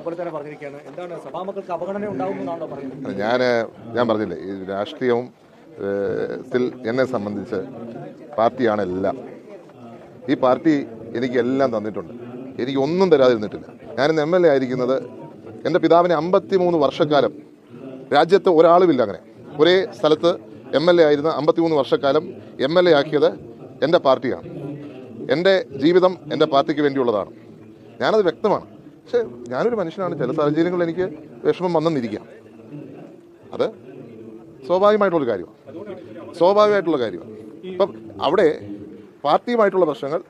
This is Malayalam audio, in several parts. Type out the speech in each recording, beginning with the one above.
പറഞ്ഞിരിക്കുകയാണ്. എന്താണ് പറയുന്നത്? ഞാൻ ഞാൻ പറഞ്ഞില്ലേ ഈ രാഷ്ട്രീയവും ത്തിൽ എന്നെ സംബന്ധിച്ച് പാർട്ടിയാണ് എല്ലാം. ഈ പാർട്ടി എനിക്ക് എല്ലാം തന്നിട്ടുണ്ട്. എനിക്ക് ഒന്നും തരാതിരുന്നിട്ടില്ല. ഞാനിന്ന് എം എൽ എ ആയിരിക്കുന്നത് എന്റെ പിതാവിനെ അമ്പത്തിമൂന്ന് വർഷക്കാലം. രാജ്യത്ത് ഒരാളുമില്ല അങ്ങനെ. ഒരേ സ്ഥലത്ത് എം എൽ എ ആയിരുന്ന അമ്പത്തിമൂന്ന് വർഷക്കാലം എം എൽ എ ആക്കിയത് എന്റെ പാർട്ടിയാണ്. എന്റെ ജീവിതം എന്റെ പാർട്ടിക്ക് വേണ്ടിയുള്ളതാണ്. ഞാനത് വ്യക്തമാണ്. പക്ഷേ ഞാനൊരു മനുഷ്യനാണ്. ചില സാഹചര്യങ്ങളിൽ എനിക്ക് വിഷമം വന്നെന്നിരിക്കാം. അത് സ്വാഭാവികമായിട്ടുള്ള കാര്യമാണ്. സ്വാഭാവികമായിട്ടുള്ള കാര്യമാണ്. ഇപ്പം അവിടെ പാർട്ടിയുമായിട്ടുള്ള പ്രശ്നങ്ങൾ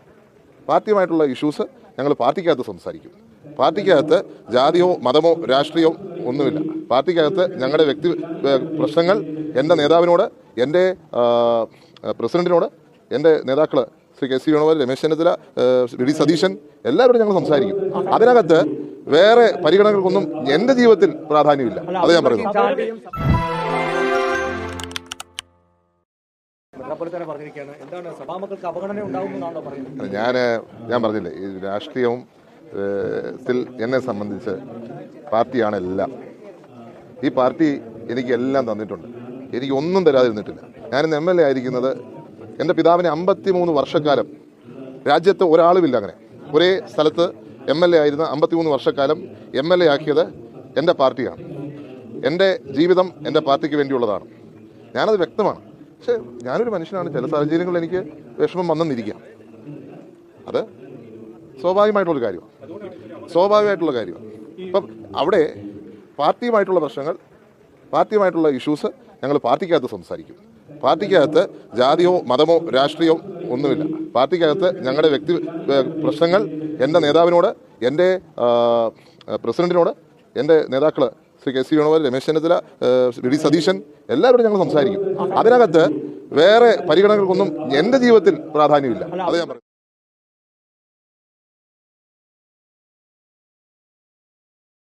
പാർട്ടിയുമായിട്ടുള്ള ഇഷ്യൂസ് ഞങ്ങൾ പാർട്ടിക്കകത്ത് സംസാരിക്കും. പാർട്ടിക്കകത്ത് ജാതിയോ മതമോ രാഷ്ട്രീയമോ ഒന്നുമില്ല. പാർട്ടിക്കകത്ത് ഞങ്ങളുടെ വ്യക്തി പ്രശ്നങ്ങൾ എന്റെ നേതാവിനോട് എന്റെ പ്രസിഡന്റിനോട് എന്റെ നേതാക്കൾ Shri K C Venugopal Ramesh Chennithala V D Satheesan എല്ലാവരോടും ഞങ്ങൾ സംസാരിക്കും. അതിനകത്ത് വേറെ പരിഗണനകൾക്കൊന്നും എന്റെ ജീവിതത്തിൽ പ്രാധാന്യമില്ല. അത് ഞാൻ പറയുന്നു. ഞാൻ ഞാൻ പറഞ്ഞില്ലേ ഈ രാഷ്ട്രീയവും ത്തിൽ എന്നെ സംബന്ധിച്ച് പാർട്ടിയാണ് എല്ലാം. ഈ പാർട്ടി എനിക്ക് എല്ലാം തന്നിട്ടുണ്ട്. എനിക്ക് ഒന്നും തരാതിരുന്നിട്ടില്ല. ഞാനിന്ന് എം എൽ എ ആയിരിക്കുന്നത് എന്റെ പിതാവിനെ അമ്പത്തിമൂന്ന് വർഷക്കാലം രാജ്യത്ത് ഒരാളുമില്ല അങ്ങനെ. ഒരേ സ്ഥലത്ത് എം എൽ എ ആയിരുന്ന അമ്പത്തിമൂന്ന് വർഷക്കാലം എം എൽ എ ആക്കിയത് എന്റെ പാർട്ടിയാണ്. എന്റെ ജീവിതം എന്റെ പാർട്ടിക്ക് വേണ്ടിയുള്ളതാണ്. ഞാനത് വ്യക്തമാണ്. പക്ഷേ ഞാനൊരു മനുഷ്യനാണ്. ചില സാഹചര്യങ്ങളിൽ എനിക്ക് വിഷമം വന്നെന്നിരിക്കാം. അത് സ്വാഭാവികമായിട്ടുള്ള കാര്യമാണ്. സ്വാഭാവികമായിട്ടുള്ള കാര്യമാണ്. അപ്പം അവിടെ പാർട്ടിയുമായിട്ടുള്ള പ്രശ്നങ്ങൾ പാർട്ടിയുമായിട്ടുള്ള ഇഷ്യൂസ് ഞങ്ങൾ പാർട്ടിക്കകത്ത് സംസാരിക്കും. പാർട്ടിക്കകത്ത് ജാതിയോ മതമോ രാഷ്ട്രീയമോ ഒന്നുമില്ല. പാർട്ടിക്കകത്ത് ഞങ്ങളുടെ വ്യക്തി പ്രശ്നങ്ങൾ എന്റെ നേതാവിനോട് എന്റെ പ്രസിഡന്റിനോട് എന്റെ നേതാക്കൾ Shri K C Venugopal Ramesh Chennithala V D Satheesan എല്ലാവരോടും ഞങ്ങൾ സംസാരിക്കും. അതിനകത്ത് വേറെ പരിഗണനകൾക്കൊന്നും എന്റെ ജീവിതത്തിൽ പ്രാധാന്യമില്ല. അത് ഞാൻ പറയും